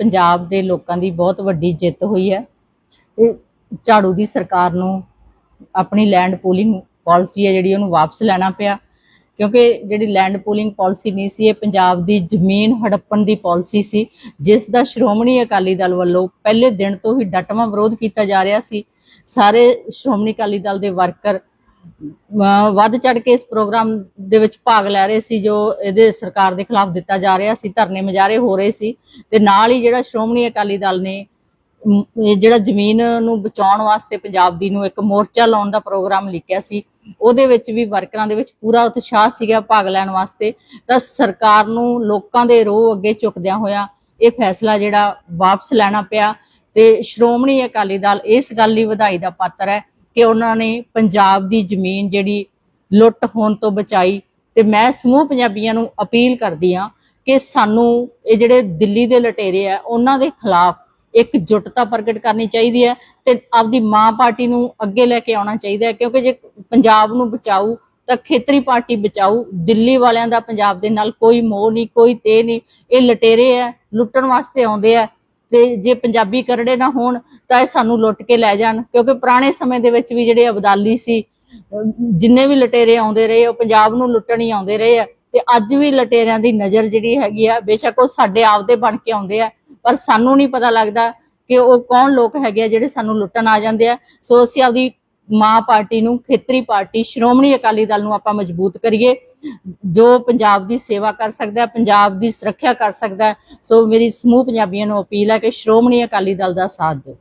ਪੰਜਾਬ ਦੇ ਲੋਕਾਂ ਦੀ ਬਹੁਤ ਵੱਡੀ ਜਿੱਤ ਹੋਈ ਹੈ। ਇਹ ਝਾੜੂ ਦੀ ਸਰਕਾਰ ਨੂੰ ਆਪਣੀ ਲੈਂਡ ਪੂਲਿੰਗ ਪਾਲਿਸੀ ਹੈ ਜਿਹੜੀ ਉਹਨੂੰ ਵਾਪਸ ਲੈਣਾ ਪਿਆ। ਕਿਉਂਕਿ ਜਿਹੜੀ ਲੈਂਡ ਪੂਲਿੰਗ ਪਾਲਿਸੀ ਨਹੀਂ ਸੀ, ਇਹ ਪੰਜਾਬ ਦੀ ਜ਼ਮੀਨ ਹੜੱਪਣ ਦੀ ਪਾਲਿਸੀ ਸੀ। ਜਿਸ ਦਾ ਸ਼੍ਰੋਮਣੀ ਅਕਾਲੀ ਦਲ ਵੱਲੋਂ ਪਹਿਲੇ ਦਿਨ ਤੋਂ ਹੀ ਡਟਵਾਂ ਵਿਰੋਧ ਕੀਤਾ ਜਾ ਰਿਹਾ ਸੀ। ਸਾਰੇ ਸ਼੍ਰੋਮਣੀ ਅਕਾਲੀ ਦਲ ਦੇ ਵਰਕਰ ਵੱਧ ਚੜ ਕੇ ਇਸ ਪ੍ਰੋਗਰਾਮ ਦੇ ਵਿੱਚ ਭਾਗ ਲੈ ਰਹੇ ਸੀ, ਜੋ ਇਹਦੇ ਸਰਕਾਰ ਦੇ ਖਿਲਾਫ ਦਿੱਤਾ ਜਾ ਰਿਹਾ ਸੀ, ਧਰਨੇ ਮੁਜ਼ਾਹਰੇ ਹੋ ਰਹੇ ਸੀ ਤੇ ਨਾਲ ਹੀ ਜਿਹੜਾ ਸ਼੍ਰੋਮਣੀ ਅਕਾਲੀ ਦਲ ਨੇ ਜਿਹੜਾ ਜ਼ਮੀਨ ਨੂੰ ਬਚਾਉਣ ਵਾਸਤੇ ਪੰਜਾਬ ਦੀ ਨੂੰ ਇੱਕ ਮੋਰਚਾ ਲਾਉਣ ਦਾ ਪ੍ਰੋਗਰਾਮ ਲਿਖਿਆ ਸੀ, ਉਹਦੇ ਵਿੱਚ ਵੀ ਵਰਕਰਾਂ ਦੇ ਵਿੱਚ ਪੂਰਾ ਉਤਸ਼ਾਹ ਸੀਗਾ ਭਾਗ ਲੈਣ ਵਾਸਤੇ, ਤਾਂ ਸਰਕਾਰ ਨੂੰ ਲੋਕਾਂ ਦੇ ਰੋਹ ਅੱਗੇ ਝੁਕਦਿਆਂ ਹੋਇਆ ਇਹ ਫੈਸਲਾ ਜਿਹੜਾ ਵਾਪਸ ਲੈਣਾ ਪਿਆ ਤੇ ਸ਼੍ਰੋਮਣੀ ਅਕਾਲੀ ਦਲ ਇਸ ਗੱਲ ਲਈ ਵਧਾਈ ਦਾ ਪਾਤਰ ਹੈ ਕਿ ਉਹਨਾਂ ਨੇ ਪੰਜਾਬ ਦੀ ਜ਼ਮੀਨ ਜਿਹੜੀ ਲੁੱਟ ਹੋਣ ਤੋਂ ਬਚਾਈ ਤੇ ਮੈਂ ਸਮੂਹ ਪੰਜਾਬੀਆਂ ਨੂੰ ਅਪੀਲ ਕਰਦੀ ਆ ਕਿ ਸਾਨੂੰ ਇਹ ਜਿਹੜੇ ਦਿੱਲੀ ਦੇ ਲਟੇਰੇ ਆ, ਉਹਨਾਂ ਦੇ ਖਿਲਾਫ ਇੱਕ ਜੁਟਤਾ ਪ੍ਰਗਟ ਕਰਨੀ ਚਾਹੀਦੀ ਹੈ ਤੇ ਆਪਦੀ ਮਾਂ ਪਾਰਟੀ ਨੂੰ ਅੱਗੇ ਲੈ ਕੇ ਆਉਣਾ ਚਾਹੀਦਾ ਹੈ, ਕਿਉਂਕਿ ਜੇ ਪੰਜਾਬ ਨੂੰ ਬਚਾਊ ਤਾਂ ਖੇਤਰੀ ਪਾਰਟੀ ਬਚਾਊ, ਦਿੱਲੀ ਵਾਲਿਆਂ ਦਾ ਪੰਜਾਬ ਦੇ ਨਾਲ ਕੋਈ ਮੋਹ ਨਹੀਂ, ਕੋਈ ਤੇ ਨਹੀਂ। ਇਹ ਲਟੇਰੇ ਆ, ਲੁੱਟਣ ਵਾਸਤੇ ਆਉਂਦੇ ਆ ਤੇ ਜੇ ਪੰਜਾਬੀ ਕਰੜੇ ਨਾ ਹੋਣ ਤਾਂ ਇਹ ਸਾਨੂੰ ਲੁੱਟ ਕੇ ਲੈ ਜਾਣ। ਕਿਉਂਕਿ ਪੁਰਾਣੇ ਸਮੇਂ ਦੇ ਵਿੱਚ ਵੀ ਜਿਹੜੇ ਅਬਦਾਲੀ ਸੀ, ਜਿੰਨੇ ਵੀ ਲਟੇਰੇ ਆਉਂਦੇ ਰਹੇ, ਉਹ ਪੰਜਾਬ ਨੂੰ ਲੁੱਟਣ ਹੀ ਆਉਂਦੇ ਰਹੇ ਆ। ਤੇ ਅੱਜ ਵੀ ਲਟੇਰਿਆਂ ਦੀ ਨਜ਼ਰ ਜਿਹੜੀ ਹੈਗੀ ਆ, ਬੇਸ਼ੱਕ ਉਹ ਸਾਡੇ ਆਪਦੇ ਬਣ ਕੇ ਆਉਂਦੇ ਆ, ਪਰ ਸਾਨੂੰ ਨਹੀਂ ਪਤਾ ਲੱਗਦਾ ਕਿ ਉਹ ਕੌਣ ਲੋਕ ਹੈਗੇ ਆ ਜਿਹੜੇ ਸਾਨੂੰ ਲੁੱਟਣ ਆ ਜਾਂਦੇ ਆ। ਸੋ ਅਸੀਂ ਆਪਦੀ ਮਾਂ ਪਾਰਟੀ ਨੂੰ, ਖੇਤਰੀ ਪਾਰਟੀ, ਸ਼੍ਰੋਮਣੀ ਅਕਾਲੀ ਦਲ ਨੂੰ ਆਪਾਂ ਮਜ਼ਬੂਤ ਕਰੀਏ। ਜੋ ਪੰਜਾਬ ਦੀ ਸੇਵਾ ਕਰ ਸਕਦਾ ਹੈ, ਪੰਜਾਬ ਦੀ ਸੁਰੱਖਿਆ ਕਰ ਸਕਦਾ ਹੈ, ਸੋ ਮੇਰੀ ਸਮੂਹ ਪੰਜਾਬੀਆਂ ਨੂੰ ਅਪੀਲ ਹੈ ਕਿ ਸ਼੍ਰੋਮਣੀ ਅਕਾਲੀ ਦਲ ਦਾ ਸਾਥ ਦਿਓ।